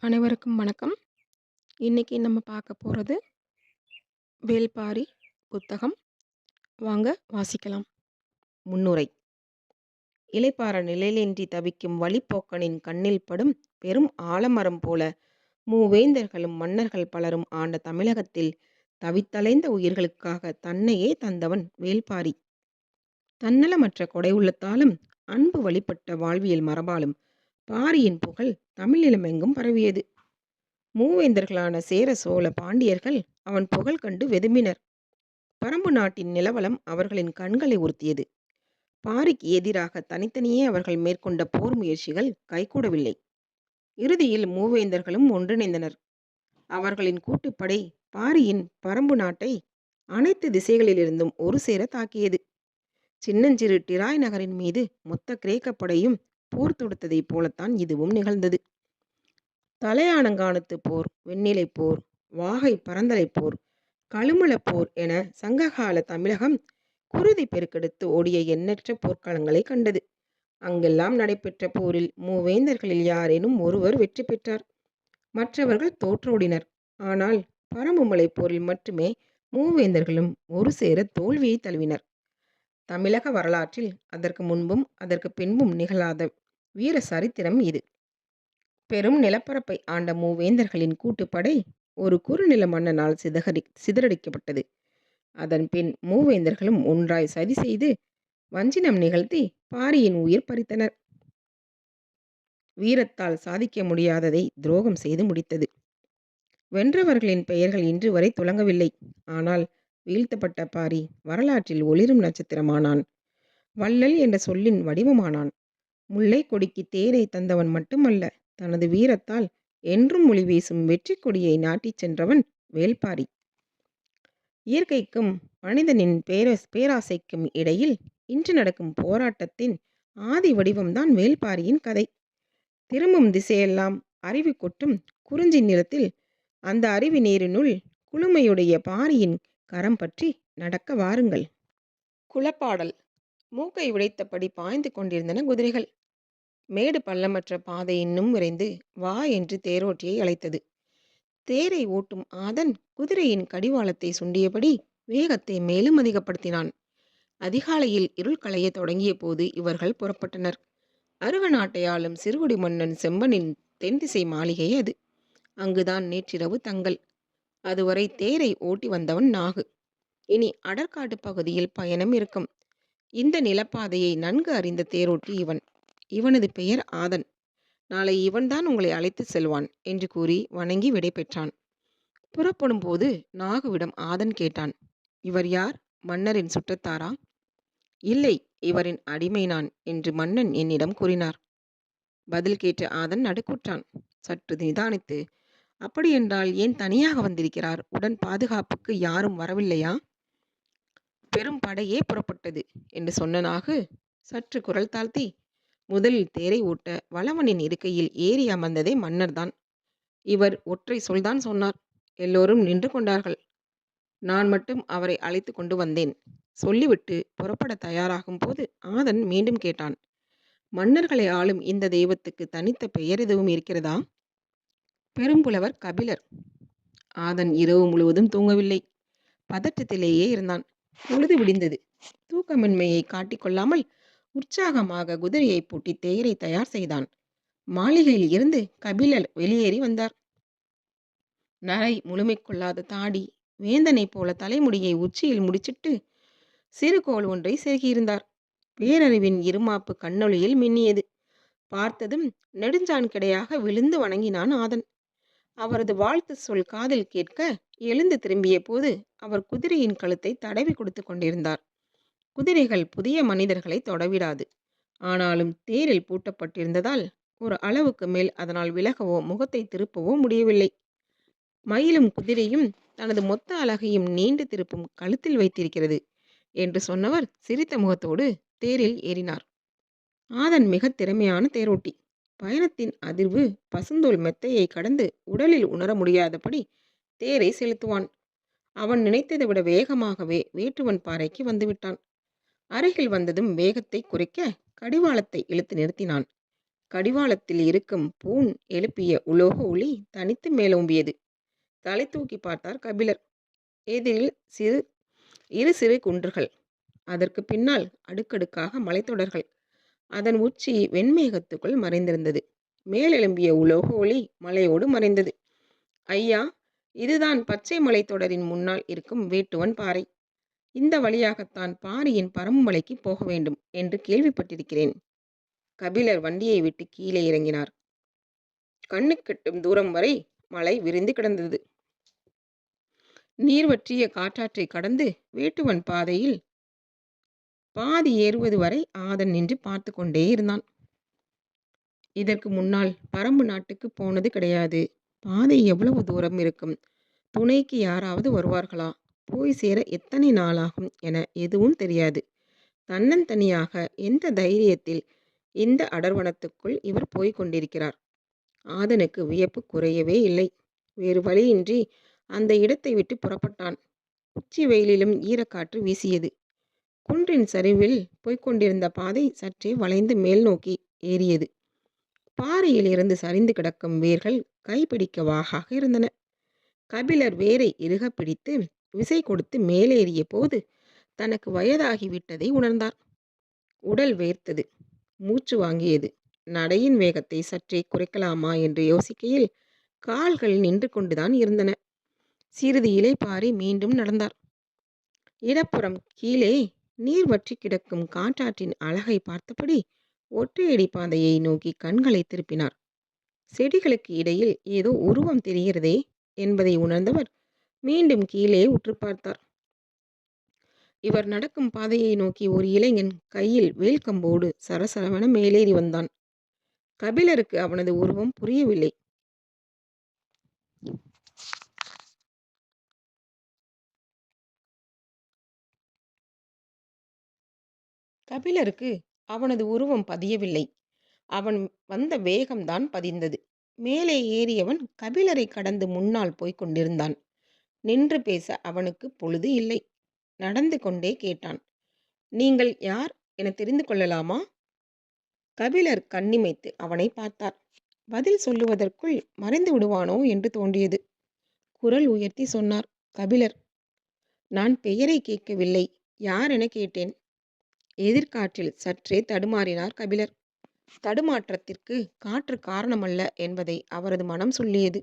அனைவருக்கும் வணக்கம். இன்னைக்கு நம்ம பார்க்க போகிறது வேள்பாரி புத்தகம். வாங்க வாசிக்கலாம். முன்னுரை இளைப்பாற நிலையிலின்றி தவிக்கும் வழிப்போக்கனின் கண்ணில் படும் பெரும் ஆலமரம் போல மூவேந்தர்களும் மன்னர்கள் பலரும் ஆண்ட தமிழகத்தில் தவித்தலைந்த உயிர்களுக்காக தன்னையே தந்தவன் வேள்பாரி. தன்னலமற்ற கொடை உள்ளத்தாலும் அன்பு வழிபட்ட வாழ்வியல் மரபாலும் பாரியின் புகழ் தமிழ் பரவியது. மூவேந்தர்களான சேர சோழ பாண்டியர்கள் அவன் புகழ் கண்டு வெதும்பினர். பரம்பு நாட்டின் நிலவலம் அவர்களின் கண்களை உறுத்தியது. பாரிக்கு எதிராக தனித்தனியே அவர்கள் மேற்கொண்ட போர் முயற்சிகள் கைகூடவில்லை. இறுதியில் மூவேந்தர்களும் ஒன்றிணைந்தனர். அவர்களின் கூட்டுப்படை பாரியின் பரம்பு நாட்டை அனைத்து திசைகளிலிருந்தும் ஒரு சேர தாக்கியது. சின்னஞ்சிறு டிராய் நகரின் மீது மொத்த கிரேக்கப் படையும் போர் தொடுத்ததைப் போலத்தான் இதுவும் நிகழ்ந்தது. தலையானங்கானத்துப் போர், வெண்ணிலைப் போர், வாகை பரந்தலைப் போர், கழுமலப் போர் என சங்ககால தமிழகம் குருதி பெருக்கெடுத்து ஓடிய எண்ணற்ற போர்க்களங்களைக் கண்டது. அங்கெல்லாம் நடைபெற்ற போரில் மூவேந்தர்களில் யாரேனும் ஒருவர் வெற்றி பெற்றார். மற்றவர்கள் தோற்றோடினர். ஆனால் பரம்புமலைப் போரில் மட்டுமே மூவேந்தர்களும் ஒரு சேர தோல்வியைத் தழுவினர். தமிழக வரலாற்றில் அதற்கு முன்பும் அதற்கு பின்பும் நிகழாத வீர சரித்திரம் இது. பெரும் நிலப்பரப்பை ஆண்ட மூவேந்தர்களின் கூட்டுப்படை ஒரு குறுநில மன்னனால் சிதகடி சிதறடிக்கப்பட்டது. அதன்பின் மூவேந்தர்களும் ஒன்றாய் சதி செய்து வஞ்சினம் நிகழ்த்தி பாரியின் உயிர் பறித்தனர். வீரத்தால் சாதிக்க முடியாததை துரோகம் செய்து முடித்தது. வென்றவர்களின் பெயர்கள் இன்று வரை துலங்கவில்லை. ஆனால் வீழ்த்தப்பட்ட பாரி வரலாற்றில் ஒளிரும் நட்சத்திரமானான். வள்ளல் என்ற சொல்லின் வடிவமானான். முல்லை கொடிக்கு தேரை தந்தவன் மட்டுமல்ல தனது வீரத்தால் என்றும் ஒளி வீசும் வெற்றி கொடியை நாட்டிச் சென்றவன் வேல்பாரி இயற்கைக்கும் மனிதனின் பேர பேராசைக்கும் இடையில் இன்று நடக்கும் போராட்டத்தின் ஆதி வடிவம்தான் வேல்பாரியின் கதை. திரும்பும் திசையெல்லாம் அருவி கொட்டும் குறிஞ்சி நிலத்தில் அந்த அருவி நீரினுள் குளுமையுடைய பாரியின் கரம் பற்றி நடக்க வாருங்கள். குளப்பாடல் மூக்கை உடைத்தபடி பாய்ந்து கொண்டிருந்தன குதிரைகள். மேடு பள்ளமற்ற பாதை இன்னும் விரைந்து வா என்று தேரோட்டியை அழைத்தது. தேரை ஓட்டும் ஆதன் குதிரையின் கடிவாளத்தை சுண்டியபடி வேகத்தை மேலும் அதிகப்படுத்தினான். அதிகாலையில் இருள் களைய தொடங்கிய போது இவர்கள் புறப்பட்டனர். அருக நாட்டையாளும் சிறுகுடி மன்னன் செம்பனின் தென்திசை மாளிகை அது. அங்குதான் நேற்றிரவு தங்கள் அதுவரை தேரை ஓட்டி வந்தவன் நாகு. இனி அடர்காட்டுப் பகுதியில் பயணம் இருக்கும். இந்த நிலப்பாதையை நன்கு அறிந்த தேரோட்டி இவன். இவனது பெயர் ஆதன். நாளை இவன்தான் உங்களை அழைத்துச் செல்வான் என்று கூறி வணங்கி விடைபெற்றான் புறப்படும் புறப்படும்போது நாகுவிடம் ஆதன் கேட்டான். இவர் யார்? மன்னரின் சுற்றத்தாரா? இல்லை இவரின் அடிமை நான் என்று மன்னன் என்னிடம் கூறினார். பதில் கேட்டு ஆதன் நடுக்குற்றான். சற்று நிதானித்து அப்படியென்றால் ஏன் தனியாக வந்திருக்கிறார் உடன் பாதுகாப்புக்கு யாரும் வரவில்லையா? பெரும் படையே புறப்பட்டது என்று சொன்ன நாகு சற்று குரல் தாழ்த்தி முதலில் தேரை ஓட்ட வளவனின் இருக்கையில் ஏறி அமர்ந்ததே மன்னர்தான். இவர் ஒற்றை சொல்தான் சொன்னார். எல்லோரும் நின்று கொண்டார்கள். நான் மட்டும் அவரை அழைத்து கொண்டு வந்தேன். சொல்லிவிட்டு புறப்படத் தயாராகும் போது ஆதன் மீண்டும் கேட்டான். மன்னர்களை ஆளும் இந்த தெய்வத்துக்கு தனித்த பெயர் எதுவும் இருக்கிறதா? பெரும்புலவர் கபிலர். ஆதன் இரவு முழுவதும் தூங்கவில்லை. பதற்றத்திலேயே இருந்தான். பொழுது விடிந்தது. தூக்கமின்மையை காட்டிக் கொள்ளாமல் உற்சாகமாக குதிரையை பூட்டி தேரை தயார் செய்தான். மாளிகையில் இருந்து கபிலர் வெளியேறி வந்தார். நரை முழுமை கொள்ளாத தாடி, வேந்தனைப் போல தலைமுடியை உச்சியில் முடிச்சிட்டு சிறுகோள் ஒன்றை செருகியிருந்தார். பேரறிவின் இருமாப்பு கண்ணொளியில் மின்னியது. பார்த்ததும் நெடுஞ்சான் கிடையாக விழுந்து வணங்கினான் ஆதன். அவரது வாழ்த்து சொல் காதில் கேட்க எழுந்து திரும்பிய போது அவர் குதிரையின் கழுத்தை தடவி கொடுத்து கொண்டிருந்தார். குதிரைகள் புதிய மனிதர்களை தொடவிடாது. ஆனாலும் தேரில் பூட்டப்பட்டிருந்ததால் ஒரு அளவுக்கு மேல் அதனால் விலகவோ முகத்தை திருப்பவோ முடியவில்லை. மயிலும் குதிரையும் தனது மொத்த அழகையும் நீண்டு திருப்பும் கழுத்தில் வைத்திருக்கிறது என்று சொன்னவர் சிரித்த முகத்தோடு தேரில் ஏறினார். ஆதன் மிகத் திறமையான தேரோட்டி. பயணத்தின் அதிர்வு பசுந்தோல் மெத்தையை கடந்து உடலில் உணர முடியாதபடி தேரை செலுத்துவான். அவன் நினைத்ததை விட வேகமாகவே வேட்டுவன் பாறைக்கு வந்துவிட்டான். அருகில் வந்ததும் வேகத்தை குறைக்க கடிவாளத்தை இழுத்து நிறுத்தினான். கடிவாளத்தில் இருக்கும் பூண் எழுப்பிய உலோக ஒளி தனித்து மேலோம்பியது. தலை தூக்கிப் பார்த்தார் கபிலர். எதிரில் சிறு இரு சிறு குன்றுகள். அதற்கு பின்னால் அடுக்கடுக்காக மலைத்தொடர்கள். அதன் உச்சி வெண்மேகத்துக்குள் மறைந்திருந்தது. மேலெழும்பிய உலோக ஒளி மலையோடு மறைந்தது. ஐயா இதுதான் பச்சை மலைத்தொடரின் முன்னால் இருக்கும் வேட்டுவன் பாறை. இந்த வழியாகத்தான் பாரியின் பரம்புமலைக்குப் போக வேண்டும் என்று கேள்விப்பட்டிருக்கிறேன். கபிலர் வண்டியை விட்டு கீழே இறங்கினார். கண்ணுக்கெட்டும் தூரம் வரை மலை விரிந்து கிடந்தது. நீர் வற்றிய கடந்து வேட்டுவன் பாதையில் பாதி ஏறுவது வரை ஆதன் நின்று பார்த்து கொண்டே இருந்தான். இதற்கு முன்னால் பரம்பு நாட்டுக்கு போனது கிடையாது. பாதை எவ்வளவு தூரம் இருக்கும்? துணைக்கு யாராவது வருவார்களா? போய் சேர எத்தனை நாளாகும் என எதுவும் தெரியாது. தன்னந்தனியாக எந்த தைரியத்தில் இந்த அடர்வனத்துக்குள் இவர் போய்க் கொண்டிருக்கிறார்? ஆதனுக்கு வியப்பு குறையவே இல்லை. வேறு வழியின்றி அந்த இடத்தை விட்டு புறப்பட்டான். உச்சி வெயிலிலும் ஈரக்காற்று வீசியது. குன்றின் சரிவில் போய்க் கொண்டிருந்த பாதை சற்றே வளைந்து மேல் நோக்கி ஏறியது. பாறையில் இருந்து சரிந்து கிடக்கும் வேர்கள் கைபிடிக்க வாகாக இருந்தன. கபிலர் வேரை இறுகப் பிடித்து விசை கொடுத்து மேலேறிய போது தனக்கு வயதாகி விட்டதை உணர்ந்தார். உடல் வேர்த்தது. மூச்சு வாங்கியது. நடையின் வேகத்தை சற்றே குறைக்கலாமா என்று யோசிக்கையில் கால்கள் நின்று கொண்டுதான் இருந்தன. சிறிது பாறை மீண்டும் நடந்தார். இடப்புறம் கீழே நீர் வற்றிக் கிடக்கும் காட்டாற்றின் அழகை பார்த்தபடி ஒற்றையடி பாதையை நோக்கி கண்களை திருப்பினார். செடிகளுக்கு இடையில் ஏதோ உருவம் தெரிகிறதே என்பதை உணர்ந்தவர் மீண்டும் கீழே உற்று பார்த்தார். இவர் நடக்கும் பாதையை நோக்கி ஒரு இளைஞன் கையில் வேல்கம்போடு சரசரவென மேலேறி வந்தான். கபிலருக்கு அவனது உருவம் புரியவில்லை. கபிலருக்கு அவனது உருவம் பதியவில்லை. அவன் வந்த வேகம்தான் பதிந்தது. மேலே ஏறியவன் கபிலரை கடந்து முன்னால் போய்க் கொண்டிருந்தான். நின்று பேச அவனுக்கு பொழுது இல்லை. நடந்து கொண்டே கேட்டான். நீங்கள் யார் எனத் தெரிந்து கொள்ளலாமா? கபிலர் கண்ணிமைத்து அவனை பார்த்தார். பதில் சொல்லுவதற்குள் மறைந்து விடுவானோ என்று தோன்றியது. குரல் உயர்த்தி சொன்னார் கபிலர். நான் பெயரைக் கேட்கவில்லை. யார் என கேட்டேன். எதிர்காற்றில் சற்றே தடுமாறினார் கபிலர். தடுமாற்றத்திற்கு காற்று காரணமல்ல என்பதை அவரது மனம் சொல்லியது.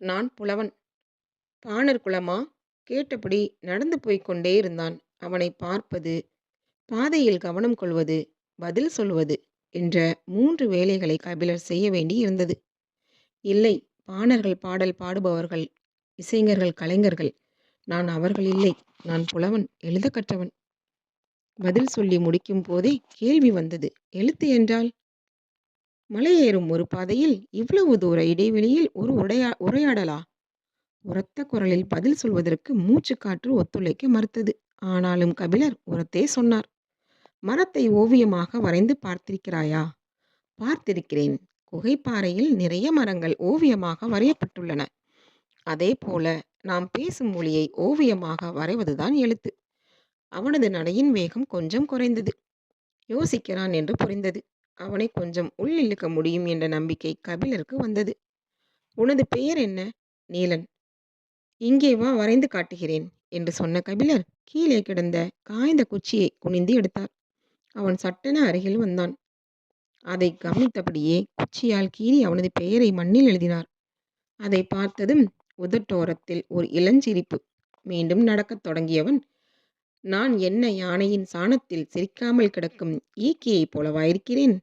நான் புலவன். பாணர் குலமா? கேட்டபடி நடந்து போய்க்கொண்டே இருந்தான். அவனை பார்ப்பது, பாதையில் கவனம் கொள்வது, பதில் சொல்வது என்ற மூன்று வேலைகளை கபிலர் செய்ய வேண்டி இருந்தது. இல்லை பாணர்கள் பாடல் பாடுபவர்கள், இசைஞர்கள் கலைஞர்கள். நான் அவர்கள் இல்லை. நான் புலவன், எழுத கற்றவன். பதில் சொல்லி முடிக்கும் போதே கேள்வி வந்தது. எழுத்து என்றால்? மலையேறும் ஒரு பாதையில் இவ்வளவு தூர இடைவெளியில் ஒரு உரையா உரையாடலா? உரத்த குரலில் பதில் சொல்வதற்கு மூச்சு காற்று ஒத்துழைக்க மறுத்தது. ஆனாலும் கபிலர் உரத்தே சொன்னார். மரத்தை ஓவியமாக வரைந்து பார்த்திருக்கிறாயா? பார்த்திருக்கிறேன். குகைப்பாறையில் நிறைய மரங்கள் ஓவியமாக வரையப்பட்டுள்ளன. அதே போல நாம் பேசும் மொழியை ஓவியமாக வரைவதுதான் எழுத்து. அவனது நடையின் வேகம் கொஞ்சம் குறைந்தது. யோசிக்கிறான் என்று புரிந்தது. அவனை கொஞ்சம் உள் இழுக்க முடியும் என்ற நம்பிக்கை கபிலருக்கு வந்தது. உனது பெயர் என்ன? நீலன். இங்கே வா வரைந்து காட்டுகிறேன் என்று சொன்ன கபிலர் கீழே கிடந்த காய்ந்த குச்சியை குனிந்து எடுத்தார். அவன் சட்டென அருகில் வந்தான். அதை கவனித்தபடியே குச்சியால் கீறி அவனது பெயரை மண்ணில் எழுதினார். அதை பார்த்ததும் உதட்டோரத்தில் ஒரு இளஞ்சிரிப்பு. மீண்டும் நடக்கத் தொடங்கியவன் நான் என்ன யானையின் சாணத்தில் சிரிக்காமல் கிடக்கும் ஈக்கியைப் போலவா இருக்கிறேன்?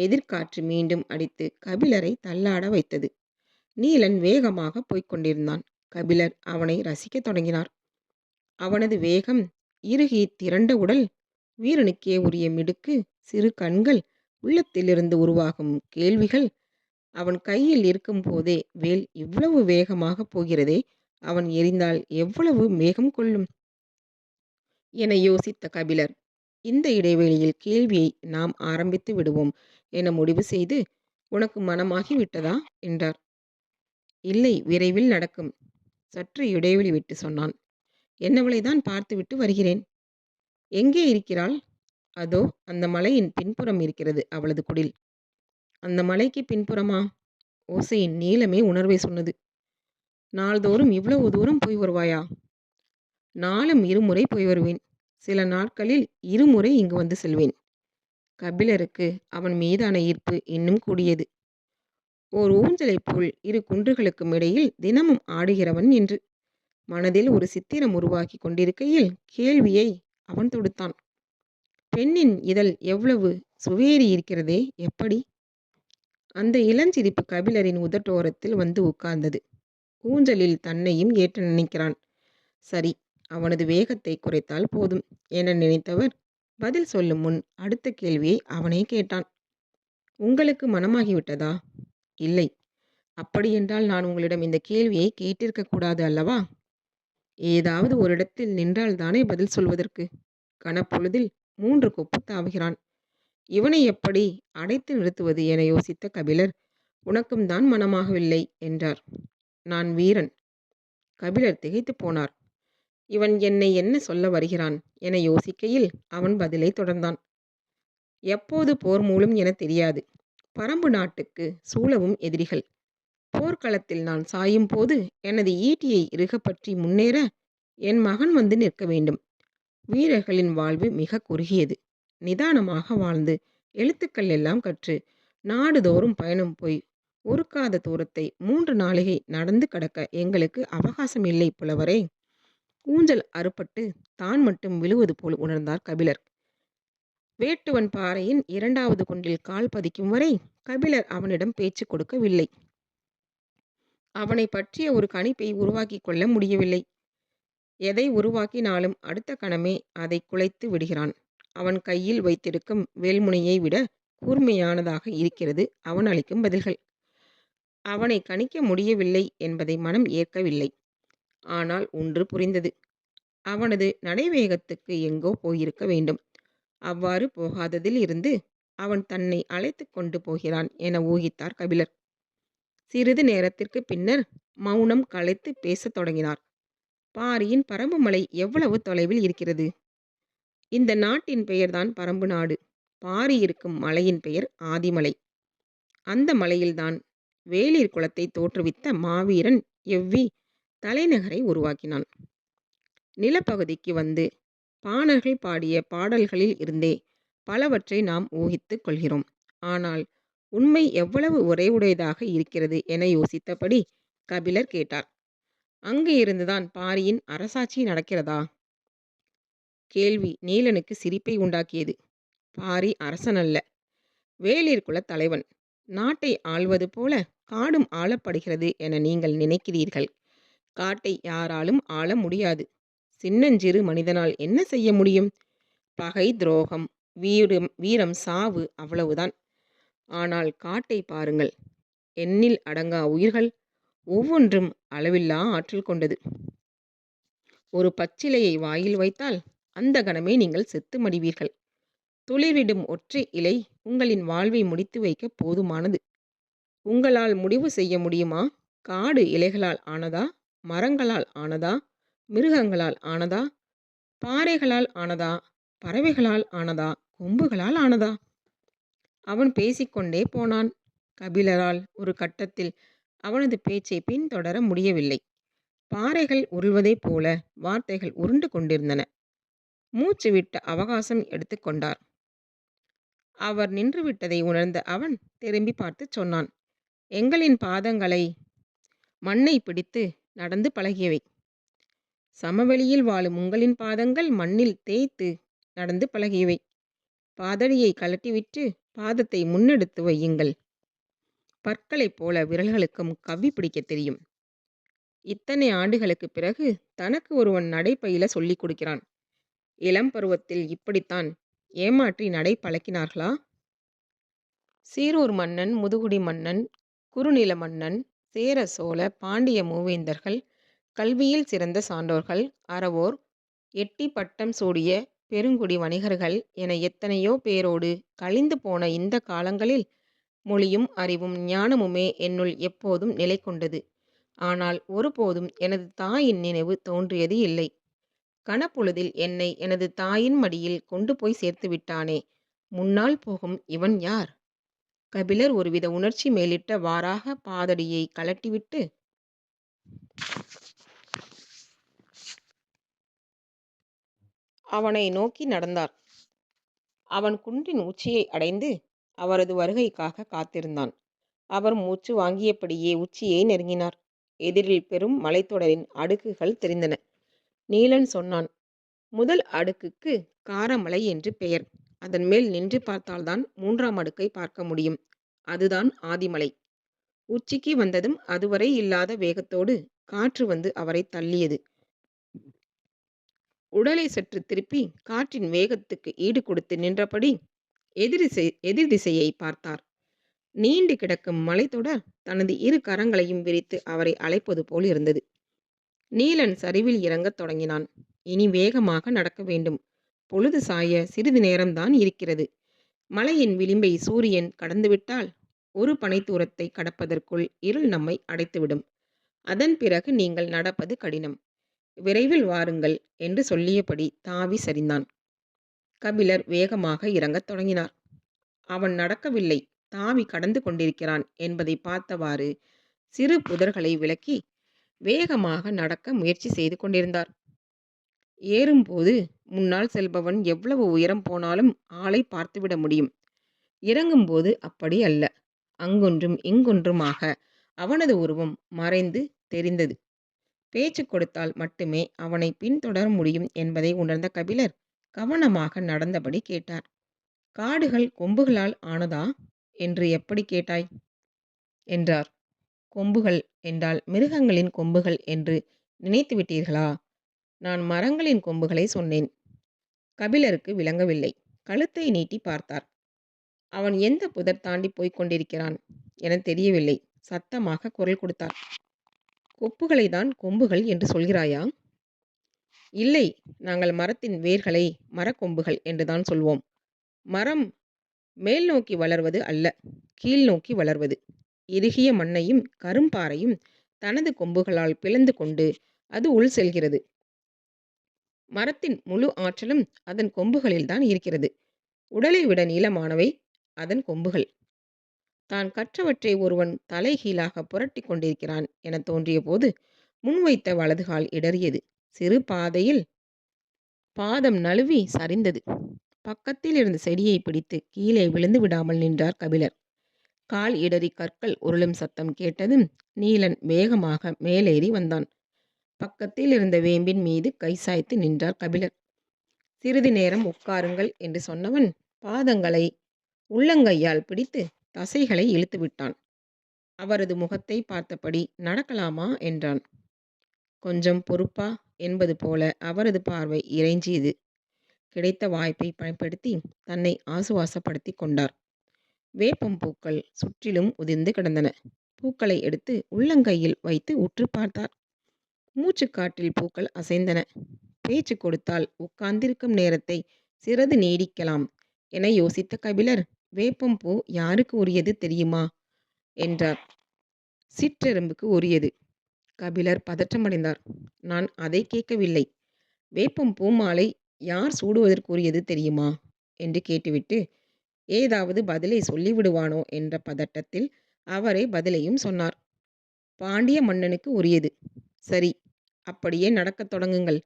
எதிர்காற்று மீண்டும் அடித்து கபிலரை தள்ளாட வைத்தது. நீலன் வேகமாகப் போய்க்கொண்டிருந்தான் கபிலர் அவனை ரசிக்கத் தொடங்கினார். அவனது வேகம், இறுகி திரண்ட உடல், வீரனுக்கே உரிய மிடுக்கு, சிறு கண்கள், உள்ளத்திலிருந்து உருவாகும் கேள்விகள். அவன் கையில் இருக்கும் போதே வேல் இவ்வளவு வேகமாகப் போகிறதே அவன் எரிந்தால் எவ்வளவு வேகம் கொள்ளும்? என யோசித்த கபிலர் இந்த இடைவெளியில் கேள்வியை நாம் ஆரம்பித்து விடுவோம் என முடிவு செய்து உனக்கு மனமாகி விட்டதா? என்றார். இல்லை விரைவில் நடக்கும். சற்று இடைவெளி விட்டு சொன்னான். என்னவளைதான் பார்த்துவிட்டு வருகிறேன். எங்கே இருக்கிறாள்? அதோ அந்த மலையின் பின்புறம் இருக்கிறது அவளது குடில். அந்த மலைக்கு பின்புறமா? ஓசையின் நீளமே உணர்வை சொன்னது. நாள்தோறும் இவ்வளவு தூரம் போய் வருவாயா? நாளும் இருமுறை போய் வருவேன். சில நாட்களில் இருமுறை இங்கு வந்து செல்வேன். கபிலருக்கு அவன் மீதான ஈர்ப்பு இன்னும் கூடியது. ஓர் ஊஞ்சலைப் போல் இரு குன்றுகளுக்கும் இடையில் தினமும் ஆடுகிறவன் என்று மனதில் ஒரு சித்திரம் உருவாக்கி கொண்டிருக்கையில் கேள்வியை அவன் தொடுத்தான். பெண்ணின் இதழ் எவ்வளவு சுவேறி இருக்கிறதே எப்படி? அந்த இளஞ்சிரிப்பு கபிலரின் உதட்டோரத்தில் வந்து உட்கார்ந்தது. ஊஞ்சலில் தன்னையும் ஏற்ற நினைக்கிறான். சரி, அவனது வேகத்தை குறைத்தால் போதும் என நினைத்தவர் பதில் சொல்லும் முன் அடுத்த கேள்வியை அவனே கேட்டான். உங்களுக்கு மனமாகிவிட்டதா? இல்லை. அப்படியென்றால் நான் உங்களிடம் இந்த கேள்வியை கேட்டிருக்கக்கூடாது அல்லவா? ஏதாவது ஒரு இடத்தில் நின்றால் நின்றால்தானே பதில் சொல்வதற்கு. கணப்பொழுதில் மூன்று கொப்பு தாவுகிறான். இவனை எப்படி அடைத்து நிறுத்துவது என யோசித்த கபிலர், உனக்கும் தான் மனமாகவில்லை என்றார். நான் வீரன். கபிலர் திகைத்துப் போனார். இவன் என்னை என்ன சொல்ல வருகிறான் என யோசிக்கையில் அவன் பதிலை தொடர்ந்தான். எப்போது போர் மூலம் என தெரியாது. பரம்பு நாட்டுக்கு சூழவும் எதிரிகள். போர்க்களத்தில் நான் சாயும் போது எனது ஈட்டியை இறுகப் பற்றி முன்னேற என் மகன் வந்து நிற்க வேண்டும். வீரர்களின் வாழ்வு மிக குறுகியது. நிதானமாக வாழ்ந்து எழுத்துக்கள் எல்லாம் கற்று நாடுதோறும் பயணம் போய் ஒருக்காத தூரத்தை மூன்று நாளிகை நடந்து கடக்க எங்களுக்கு அவகாசம் இல்லை புலவரே. ஊஞ்சல் அறுபட்டு தான் மட்டும் விழுவது போல் உணர்ந்தார் கபிலர். வேட்டுவன் பாறையின் இரண்டாவது குன்றில் கால் பதிக்கும் வரை கபிலர் அவனிடம் பேச்சு கொடுக்கவில்லை. அவனைப் பற்றிய ஒரு கணிப்பை உருவாக்கி கொள்ள முடியவில்லை. எதை உருவாக்கினாலும் அடுத்த கணமே அதை குலைத்து விடுகிறான். அவன் கையில் வைத்திருக்கும் வேல்முனையை விட கூர்மையானதாக இருக்கிறது அவன் அளிக்கும் பதில்கள். அவனை கணிக்க முடியவில்லை என்பதை மனம் ஏற்கவில்லை. ஆனால் ஒன்று புரிந்தது. அவனது நடைவேகத்துக்கு எங்கோ போயிருக்க வேண்டும். அவ்வாறு போகாததில் இருந்து அவன் தன்னை அழைத்து கொண்டு போகிறான் என ஊகித்தார் கபிலர். சிறிது நேரத்திற்குப் பின்னர் மௌனம் கலைத்துப் பேசத் தொடங்கினார். பாரியின் பரம்பு மலை எவ்வளவு தொலைவில் இருக்கிறது? இந்த நாட்டின் பெயர்தான் பரம்பு நாடு. பாரி இருக்கும் மலையின் பெயர் ஆதிமலை. அந்த மலையில்தான் வேளிர் குளத்தை தோற்றுவித்த மாவீரன் எவ்வி தலைநகரை உருவாக்கினான். நிலப்பகுதிக்கு வந்து பாணர்கள் பாடிய பாடல்களில் இருந்தே பலவற்றை நாம் ஊகித்துக் கொள்கிறோம். ஆனால் உண்மை எவ்வளவு உறைவுடையதாக இருக்கிறது என யோசித்தபடி கபிலர் கேட்டார். அங்கு இருந்துதான் பாரியின் அரசாட்சி நடக்கிறதா? கேள்வி நீலனுக்கு சிரிப்பை உண்டாக்கியது. பாரி அரசனல்ல. வேளிர் குலத் தலைவன். நாட்டை ஆள்வது போல காடும் ஆளப்படுகிறது என நீங்கள் நினைக்கிறீர்கள். காட்டை யாராலும் ஆள முடியாது. சின்னஞ்சிறு மனிதனால் என்ன செய்ய முடியும்? பகை துரோகம் வீரம் வீரம் சாவு அவ்வளவுதான். ஆனால் காட்டை பாருங்கள். எண்ணில் அடங்கா உயிர்கள். ஒவ்வொன்றும் அளவில்லா ஆற்றல் கொண்டது. ஒரு பச்சிலையை வாயில் வைத்தால் அந்த கணமே நீங்கள் செத்து மடிவீர்கள். துளிர்விடும் ஒற்றை இலை உங்களின் வாழ்வை முடித்து வைக்க போதுமானது. உங்களால் முடிவு செய்ய முடியுமா? காடு இலைகளால் ஆனதா? மரங்களால் ஆனதா? மிருகங்களால் ஆனதா? பாறைகளால் ஆனதா? பறவைகளால் ஆனதா? கொம்புகளால் ஆனதா? அவன் பேசிக்கொண்டே போனான். கபிலரால் ஒரு கட்டத்தில் அவனது பேச்சை பின்தொடர முடியவில்லை. பாறைகள் உருள்வதைப் போல வார்த்தைகள் உருண்டு கொண்டிருந்தன. மூச்சு விட்ட அவகாசம் எடுத்துக்கொண்டார் அவர் நின்றுவிட்டதை உணர்ந்த அவன் திரும்பிப் பார்த்துச் சொன்னான். எங்களின் பாதங்களை மண்ணைப் பிடித்து நடந்து பழகியவை. சமவெளியில் வாழும் உங்களின் பாதங்கள் மண்ணில் தேய்த்து நடந்து பழகியவை. பாதடியை கலட்டிவிட்டு பாதத்தை முன்னெடுத்து வையுங்கள். பற்களைப் போல விரல்களுக்கும் கவி பிடிக்கத் தெரியும். இத்தனை ஆண்டுகளுக்குப் பிறகு தனக்கு ஒருவன் நடைப்பயில சொல்லிக் கொடுக்கிறான். இளம் பருவத்தில் இப்படித்தான் ஏமாற்றி நடை பழக்கினார்களா? சீரூர் மன்னன் முதுகுடி மன்னன் குறுநில மன்னன் சேர சோழ பாண்டிய மூவேந்தர்கள் கல்வியில் சிறந்த சான்றோர்கள் அறவோர் எட்டிப் பட்டம் சூடிய பெருங்குடி வணிகர்கள் என எத்தனையோ பேரோடு கழிந்து போன இந்த காலங்களில் மொழியும் அறிவும் ஞானமுமே என்னுள் எப்போதும் நிலை கொண்டது ஆனால் ஒருபோதும் எனது தாயின் நினைவு தோன்றியது இல்லை. கணப்பொழுதில் என்னை எனது தாயின் மடியில் கொண்டு போய் சேர்த்து விட்டானே முன்னால் போகும் இவன் யார்? கபிலர் ஒருவித உணர்ச்சி மேலிட்ட வாறாக பாதடியை கழட்டிவிட்டு அவனை நோக்கி நடந்தார். அவன் குன்றின் உச்சியை அடைந்து அவரது வருகைக்காக காத்திருந்தான். அவர் மூச்சு வாங்கியபடியே உச்சியை நெருங்கினார். எதிரில் பெரும் மலைத்தொடரின் அடுக்குகள் தெரிந்தன. நீலன் சொன்னான் முதல் அடுக்குக்கு காரமலை என்று பெயர். அதன் மேல் நின்று பார்த்தால்தான் மூன்றாம் அடுக்கை பார்க்க முடியும். அதுதான் ஆதிமலை. உச்சிக்கு வந்ததும் அதுவரை இல்லாத வேகத்தோடு காற்று வந்து அவரை தள்ளியது. உடலை சற்று திருப்பி காற்றின் வேகத்துக்கு ஈடு கொடுத்து நின்றபடி எதிரிசை எதிர் திசையை பார்த்தார். நீண்டு கிடக்கும் மலைத்தொடர் தனது இரு கரங்களையும் விரித்து அவரை அழைப்பது போல் இருந்தது. நீலன் சரிவில் இறங்கத் தொடங்கினான். இனி வேகமாக நடக்க வேண்டும். பொழுது சாய சிறிது நேரம்தான் இருக்கிறது. மலையின் விளிம்பை சூரியன் கடந்துவிட்டால் ஒரு பனை தூரத்தை கடப்பதற்குள் இருள் நம்மை அடைத்துவிடும். அதன் பிறகு நீங்கள் நடப்பது கடினம். விரைவில் வாருங்கள் என்று சொல்லியபடி தாவி சரிந்தான். கபிலர் வேகமாக இறங்கத் தொடங்கினார். அவன் நடக்கவில்லை. தாவி கடந்து கொண்டிருக்கிறான் என்பதை பார்த்தவாறு சிறு புதர்களை விலக்கி வேகமாக நடக்க முயற்சி செய்து கொண்டிருந்தார். ஏறும்போது முன்னால் செல்பவன் எவ்வளவு உயரம் போனாலும் ஆளை பார்த்துவிட முடியும். இறங்கும்போது அப்படி அல்ல. அங்கொன்றும் இங்கொன்றுமாக அவனது உருவம் மறைந்து தெரிந்தது. பேச்சு கொடுத்தால் மட்டுமே அவனை பின்தொடர முடியும் என்பதை உணர்ந்த கபிலர் கவனமாக நடந்தபடி கேட்டார். காடுகள் கொம்புகளால் ஆனதா? என்று எப்படி கேட்டாய்? என்றார். கொம்புகள் என்றால் மிருகங்களின் கொம்புகள் என்று நினைத்து விட்டீர்களா நான் மரங்களின் கொம்புகளை சொன்னேன். கபிலருக்கு விளங்கவில்லை. கழுத்தை நீட்டி பார்த்தார். அவன் எந்த புதர் தாண்டி போய்க் கொண்டிருக்கிறான் என தெரியவில்லை. சத்தமாக குரல் கொடுத்தார். கொப்புகளை தான் கொம்புகள் என்று சொல்கிறாயா? இல்லை. நாங்கள் மரத்தின் வேர்களை மரக்கொம்புகள் என்றுதான் சொல்வோம். மரம் மேல் நோக்கி வளர்வது அல்ல கீழ் நோக்கி வளர்வது. இறுகிய மண்ணையும் கரும்பாறையும் தனது கொம்புகளால் பிளந்து கொண்டு அது உள் செல்கிறது. மரத்தின் முழு ஆற்றலும் அதன் கொம்புகளில்தான் இருக்கிறது. உடலை விட நீளமானவை அதன் கொம்புகள். தான் கற்றவற்றை ஒருவன் தலைகீழாக புரட்டி கொண்டிருக்கிறான் என தோன்றிய போது முன்வைத்த வலதுகால் இடறியது. சிறு பாதையில் பாதம் நழுவி சரிந்தது. பக்கத்தில் இருந்த செடியை பிடித்து கீழே விழுந்து விடாமல் நின்றார் கபிலர். கால் இடறி கற்கள் உருளும் சத்தம் கேட்டதும் நீலன் வேகமாக மேலேறி வந்தான். பக்கத்தில் இருந்த வேம்பின் மீது கை சாய்த்து நின்றார் கபிலர் சிறிது நேரம் உட்காருங்கள் என்று சொன்னவன் பாதங்களை உள்ளங்கையால் பிடித்து தசைகளை இழுத்து விட்டான். அவரது முகத்தை பார்த்தபடி நடக்கலாமா? என்றான். கொஞ்சம் பொறுப்பா? என்பது போல அவரது பார்வை இறைஞ்சியது. கிடைத்த வாய்ப்பை பயன்படுத்தி தன்னை ஆசுவாசப்படுத்தி கொண்டார். வேப்பம் பூக்கள் சுற்றிலும் உதிர்ந்து கிடந்தன. பூக்களை எடுத்து உள்ளங்கையில் வைத்து உற்று பார்த்தார். மூச்சுக்காற்றில் பூக்கள் அசைந்தன. பேச்சு கொடுத்தால் உட்கார்ந்திருக்கும் நேரத்தை சிறிது நீடிக்கலாம் என யோசித்த கபிலர் வேப்பம் பூ யாருக்கு உரியது தெரியுமா? என்றார். சிற்றெரும்புக்கு உரியது. கபிலர் பதற்றமடைந்தார். நான் அதை கேட்கவில்லை. வேப்பம் பூ மாலை யார் சூடுவதற்குரியது தெரியுமா? என்று கேட்டுவிட்டு ஏதாவது பதிலை சொல்லிவிடுவானோ? என்ற பதட்டத்தில் அவரே பதிலையும் சொன்னார். பாண்டிய மன்னனுக்கு உரியது. சரி அப்படியே நடக்கத் தொடங்குங்கள்.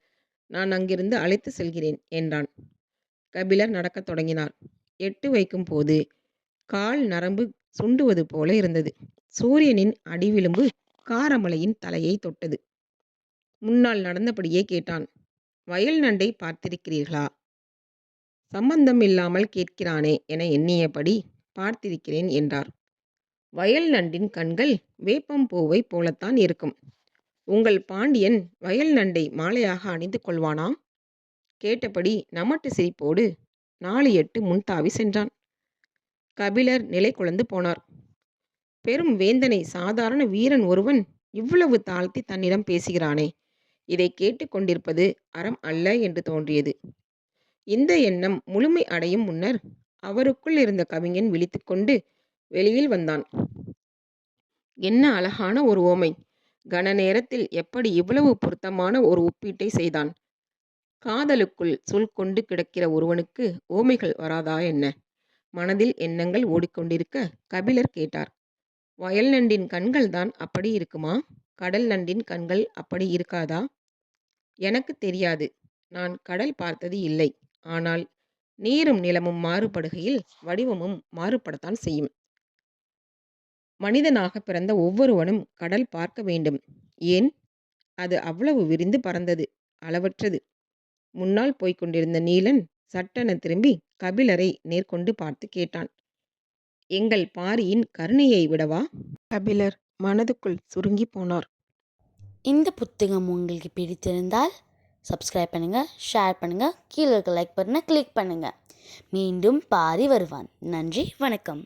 நான் அங்கிருந்து அழைத்து செல்கிறேன் என்றான். கபிலர் நடக்கத் தொடங்கினார். எட்டு வைக்கும் போது கால் நரம்பு சுண்டுவது போல இருந்தது. சூரியனின் அடிவிளிம்பு காரமலையின் தலையை தொட்டது. முன்னால் நடந்தபடியே கேட்டான் வயல் நண்டை பார்த்திருக்கிறீர்களா? சம்பந்தம் இல்லாமல் கேட்கிறானே என எண்ணியபடி பார்த்திருக்கிறேன் என்றார். வயல் நண்டின் கண்கள் வேப்பம் பூவை போலத்தான் இருக்கும். உங்கள் பாண்டியன் வயல் நண்டை மாலையாக அணிந்து கொள்வானா கேட்டபடி நமட்டு சிரிப்போடு நாலு எட்டு முன்தாவி சென்றான். கபிலர் நிலை குழந்து போனார். பெரும் வேந்தனை சாதாரண வீரன் ஒருவன் இவ்வளவு தாழ்த்தி தன்னிடம் பேசுகிறானே இதை கேட்டுக்கொண்டிருப்பது அறம் அல்ல என்று தோன்றியது. இந்த எண்ணம் முழுமை அடையும் முன்னர் அவருக்குள் இருந்த கவிஞன் விழித்துக்கொண்டு வெளியில் வந்தான். என்ன அழகான ஒரு ஓமை! கன நேரத்தில் எப்படி இவ்வளவு பொருத்தமான ஒரு ஒப்பீட்டை செய்தான்? காதலுக்குள் சொல் கொண்டு கிடக்கிற ஒருவனுக்கு ஓமைகள் வராதா என்ன? மனதில் எண்ணங்கள் ஓடிக்கொண்டிருக்க கபிலர் கேட்டார். வயல் நண்டின் கண்கள் தான் அப்படி இருக்குமா? கடல் நண்டின் கண்கள் அப்படி இருக்காதா? எனக்கு தெரியாது. நான் கடல் பார்த்தது இல்லை. ஆனால் நீரும் நிலமும் மாறுபடுகையில் வடிவமும் மாறுபடத்தான் செய்யும். மனிதனாக பிறந்த ஒவ்வொருவனும் கடல் பார்க்க வேண்டும். ஏன்? அது அவ்வளவு விரிந்து பறந்தது அளவற்றது. முன்னால் போய்க் கொண்டிருந்த நீலன் சட்டென திரும்பி கபிலரை நேர்கொண்டு பார்த்து கேட்டான். எங்கள் பாரியின் கருணையை விடவா? கபிலர் மனதுக்குள் சுருங்கி போனார். இந்த புத்தகம் உங்களுக்கு பிடித்திருந்தால் சப்ஸ்கிரைப் பண்ணுங்கள் ஷேர் பண்ணுங்கள் கீழே இருக்க லைக் பட்டனை கிளிக் பண்ணுங்கள் மீண்டும் பாரி வருவான். நன்றி வணக்கம்.